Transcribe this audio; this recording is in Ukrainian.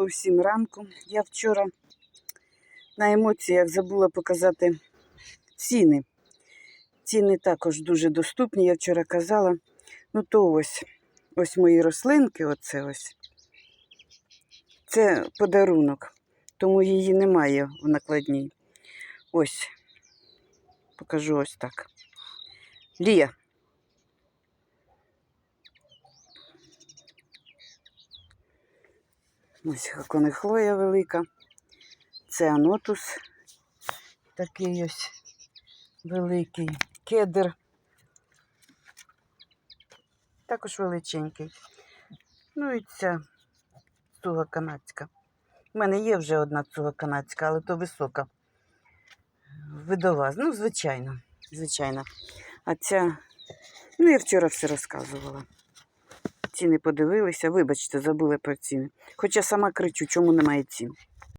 Доброго всім ранку. Я вчора на емоціях забула показати ціни. Ціни також дуже доступні, я вчора казала. Ну то ось, ось мої рослинки, оце ось. Це подарунок, тому її немає в накладній. Ось. Покажу ось так. Лія. Ось конихлоя велика. Це анотус. Такий ось великий. Кедр. Також величенький. Ну і ця цуга канадська. У мене є вже одна цуга канадська, але то висока. Видова. Ну, звичайно. Звичайно. А ця, ну я вчора все розказувала. Ціни подивилися, вибачте, забули про ціни. Хоча сама кричу, чому немає цін.